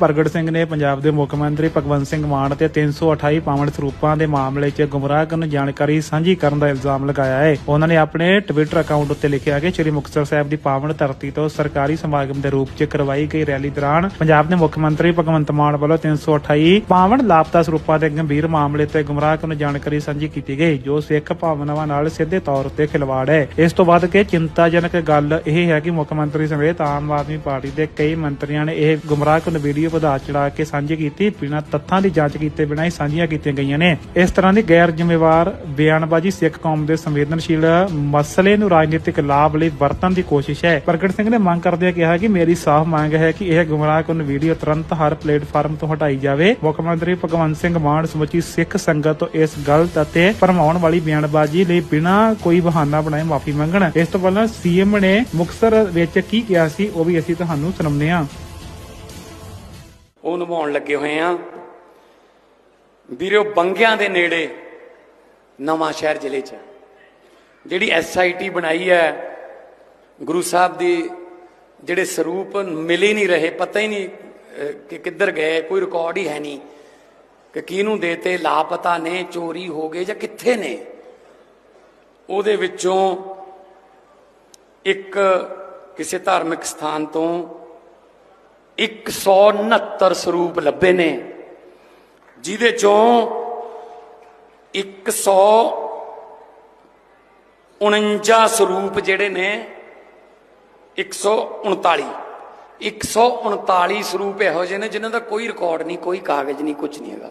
ਪ੍ਰਗਟ ਸਿੰਘ ਨੇ ਪੰਜਾਬ ਦੇ ਮੁੱਖ ਮੰਤਰੀ ਭਗਵੰਤ ਸਿੰਘ ਮਾਨ ਤੇ 328 ਪਾਵਨ ਸਰੂਪਾਂ ਦੇ ਮਾਮਲੇ 'ਚ ਗੁੰਮਰਾਹ ਕਰਨ ਜਾਣਕਾਰੀ ਸਾਂਝੀ ਕਰਨ ਦਾ ਇਲਜ਼ਾਮ ਲਗਾਇਆ ਹੈ। ਉਹਨਾਂ ਨੇ ਆਪਣੇ ਟਵਿੱਟਰ ਅਕਾਊਂਟ ਉੱਤੇ ਲਿਖਿਆ ਕਿ ਸ੍ਰੀ ਮੁਕਤਸਰ ਸਾਹਿਬ ਦੀ ਪਾਵਨ ਧਰਤੀ ਤੋਂ ਸਰਕਾਰੀ ਸਮਾਗਮ ਦੇ ਰੂਪ 'ਚ ਕਰਵਾਈ ਗਈ ਰੈਲੀ ਦੌਰਾਨ ਪੰਜਾਬ ਦੇ ਮੁੱਖ ਮੰਤਰੀ ਭਗਵੰਤ ਮਾਨ ਵੱਲੋਂ 328 ਪਾਵਨ ਲਾਪਤਾ ਸਰੂਪਾਂ ਦੇ ਗੰਭੀਰ ਮਾਮਲੇ ਤੇ ਗੁੰਮਰਾਹ ਕਰਨ ਜਾਣਕਾਰੀ ਸਾਂਝੀ ਕੀਤੀ ਗਈ, ਜੋ ਸਿੱਖ ਭਾਵਨਾਵਾਂ ਨਾਲ ਸਿੱਧੇ ਤੌਰ ਉੱਤੇ ਖਿਲਵਾੜ ਹੈ। ਇਸ ਤੋਂ ਬਾਅਦ ਕੇ ਚਿੰਤਾਜਨਕ ਗੱਲ ਇਹ ਹੈ ਕਿ ਮੁੱਖ ਮੰਤਰੀ ਸਮੇਤ ਆਮ ਆਦਮੀ ਪਾਰਟੀ ਦੇ ਕਈ ਮੰਤਰੀਆਂ ਨੇ ਇਹ ਗੁੰਮਰਾਹ ਗੁੰਮਰਾਹਕੁਨ ਵੀਡੀਓ ਵਧਾ ਚੜਾ ਕੇ ਸਾਂਝੀ ਕੀਤੀ, ਬਿਨਾਂ ਤੱਥਾਂ ਦੀ ਜਾਂਚ ਕੀਤੇ ਬਿਨਾਂ ਹੀ ਸਾਂਝੀਆਂ ਕੀਤੀਆਂ ਗਈਆਂ ਨੇ। ਇਸ ਤਰ੍ਹਾਂ ਦੀ ਗੈਰ ਜ਼ਿੰਮੇਵਾਰ ਬਿਆਨਬਾਜ਼ੀ ਸਿੱਖ ਕੌਮ ਦੇ ਸੰਵੇਦਨਸ਼ੀਲ ਮਸਲੇ ਨੂੰ ਰਾਜਨੀਤਿਕ ਲਾਭ ਲਈ ਵਰਤਣ ਦੀ ਕੋਸ਼ਿਸ਼ ਹੈ। ਪ੍ਰਗਟ ਸਿੰਘ ਨੇ ਮੰਗ ਕਰਦਿਆਂ ਕਿਹਾ ਕਿ ਮੇਰੀ ਸਾਫ਼ ਮੰਗ ਹੈ ਕਿ ਇਹ ਗੁੰਮਰਾਹਕੁਨ ਵੀਡੀਓ ਤੁਰੰਤ ਹਰ ਪਲੇਟਫਾਰਮ ਤੋਂ ਹਟਾਈ ਜਾਵੇ। ਮੁੱਖ ਮੰਤਰੀ ਭਗਵੰਤ ਸਿੰਘ ਮਾਨ ਸਮੁੱਚੀ ਸਿੱਖ ਸੰਗਤ ਤੋਂ ਇਸ ਗਲਤ ਅਤੇ ਭਰਮਾਉਣ ਵਾਲੀ ਬਿਆਨਬਾਜ਼ੀ ਲਈ ਬਿਨਾਂ ਕੋਈ ਬਹਾਨਾ ਬਣਾਏ ਮਾਫੀ ਮੰਗਣ। ਇਸ ਤੋਂ ਪਹਿਲਾਂ ਸੀਐਮ ਨੇ ਮੁਕਤਸਰ ਵਿੱਚ ਕੀ ਕਿਹਾ ਸੀ, ਉਹ ਵੀ ਅਸੀਂ ਤੁਹਾਨੂੰ ਸੁਣਾਉਂਦੇ ਹਾਂ। ਉਹ ਨਿਭਾਉਣ ਲੱਗੇ ਹੋਏ ਆ। ਵੀਰੋ, ਬੰਗਿਆਂ ਦੇ ਨੇੜੇ ਨਵਾਂ ਸ਼ਹਿਰ ਜ਼ਿਲ੍ਹੇ 'ਚ ਜਿਹੜੀ ਐਸਆਈਟੀ ਬਣਾਈ ਹੈ, ਗੁਰੂ ਸਾਹਿਬ ਦੀ ਜਿਹੜੇ ਸਰੂਪ ਮਿਲੇ ਨਹੀਂ ਰਹੇ, ਪਤਾ ਹੀ ਨਹੀਂ ਕਿ ਕਿੱਧਰ ਗਏ, ਕੋਈ ਰਿਕਾਰਡ ਹੀ ਹੈ ਨਹੀਂ ਕਿ ਕਿਹਨੂੰ ਦੇਤੇ, ਲਾਪਤਾ ਨੇ, ਚੋਰੀ ਹੋ ਗਏ ਜਾਂ ਕਿੱਥੇ ਨੇ। ਉਹਦੇ ਵਿੱਚੋਂ ਇੱਕ ਕਿਸੇ ਧਾਰਮਿਕ ਸਥਾਨ ਤੋਂ 169 ਸਰੂਪ ਲੱਭੇ ਨੇ, ਜਿਹਦੇ ਚੋਂ 149 ਸਰੂਪ ਜਿਹੜੇ ਨੇ 139 139 ਸਰੂਪ ਇਹੋ ਜਿਹੇ ਨੇ ਜਿਨ੍ਹਾਂ ਦਾ ਕੋਈ ਰਿਕਾਰਡ ਨਹੀਂ, ਕੋਈ ਕਾਗਜ਼ ਨਹੀਂ ਕੁਝ ਨਹੀਂ ਹੈਗਾ।